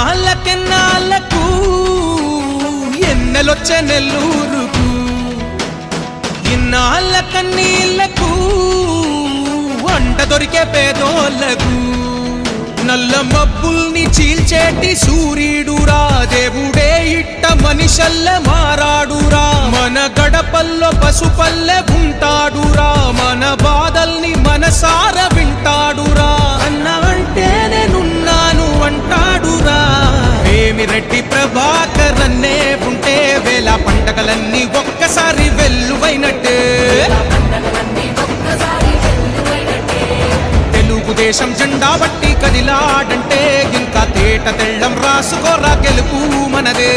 నాళ్ళకెన్నాళ్ళకు ఎన్నెలొచ్చ నెల్లూరుకు ఇన్నాళ్ళ కన్నీళ్ళకు వంట దొరికే పేదోళ్ళకు నల్ల మబ్బుల్ని చీల్చేటి సూర్యుడురా దేవుడే ఇట్ట మనిషల్ల మారాడురా మన గడపల్లో పశుపల్లె ఉంటాడు వేమిరెడ్డి ప్రభాకర్ అన్నే ఉంటే వేల పండగలన్నీ ఒక్కసారి వెల్లువైనట్టే. తెలుగుదేశం జెండా బట్టి కదిలాడంటే ఇంకా తేట తెళ్ళం రాసుకోరా గెలుపు మనదే.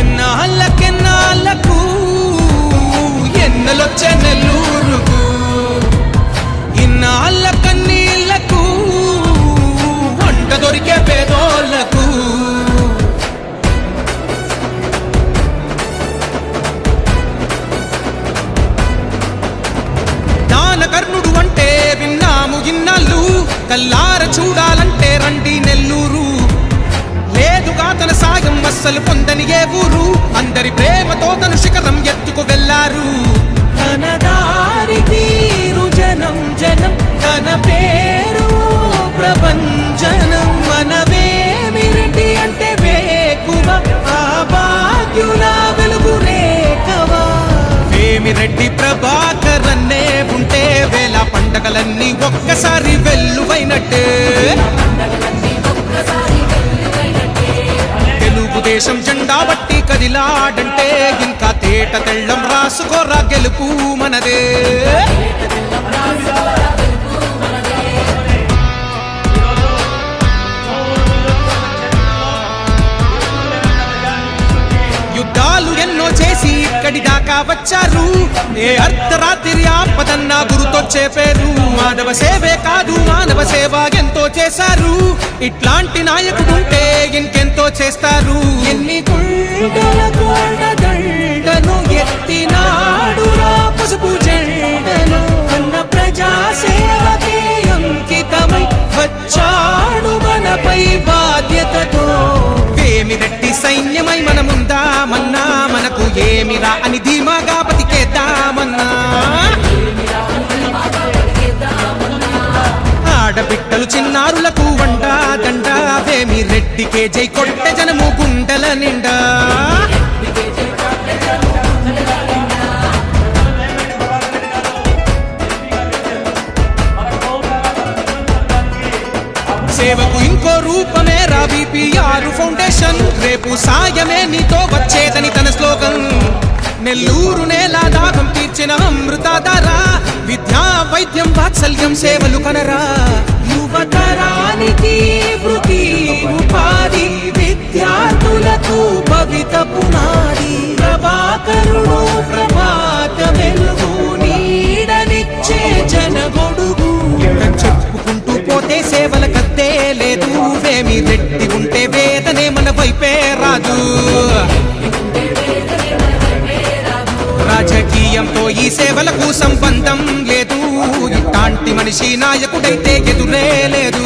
ఎన్నాళ్ళకెన్నాళ్ళకు ఎన్నలొచ్చే నెల్లూరు అస్సలు పొందని ఏ ఊరు? అందరి ప్రేమతో తను శిఖరం ఎత్తుకు వెళ్ళారు. తన దారి తీరు జనం జనం తన పేరు ప్రపంచనం. మనవేమిరెడ్డి అంటే వేకువ ఆ భాగ్యుల వెలుగు రేఖవా. వేమిరెడ్డి ప్రభాకర్ అన్నే ఉంటే వేల పండగలన్నీ ఒక్కసారి వెల్లువైనట్టే. రాసుకోరా గెలుపు మనదే. యుద్ధాలు ఎన్నో చేసి ఇక్కడి దాకా వచ్చారు. ఏ అర్ధరాత్రి ఆపదన్న గురుతో చెప్పారు మానవ సేవే కాదు మానవ సేవ ఎంతో చేశారు. ఇట్లాంటి నాయకుడు ఉంటే ఇంకెంతో చేస్తారు. వేమిరెడ్డి సైన్యమై మనముందామన్నా మనకు ఏమిరా అని ధీమాగా బతికేద్దామన్నా? ఆడబిడ్డలు చిన్నారులకు వండా వేమి రెడ్డికే జై కొట్టె జనము గుండెల నిండా? సేవకు ఇంకో రూపమే రా బీపీఆర్ ఫౌండేషన్. రేపు సాయమే నీతో వచ్చేదని తన శ్లోకం నెల్లూరు నేల దాహం తీర్చిన అమృతధార. విద్యా వైద్యం వాత్సల్యం సేవలు కనరా. యువతరానికి వృత్తి ఉపాధి విద్యార్థులకు భవిత పునా రాదు. రాజకీయంతో ఈ సేవలకు సంబంధం లేదు. ఇట్లాంటి మనిషి నాయకుడైతే ఎదురే లేదు.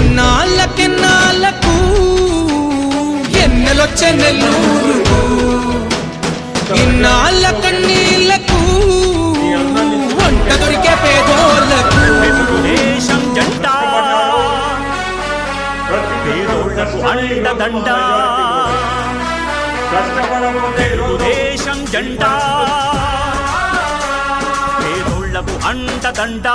ఎన్నాళ్ళకెన్నాళ్ళకు ఎన్నెలొచ్చే అండదండ తెలుగుదేశం జెండా పేదోళ్ళకు అండదండ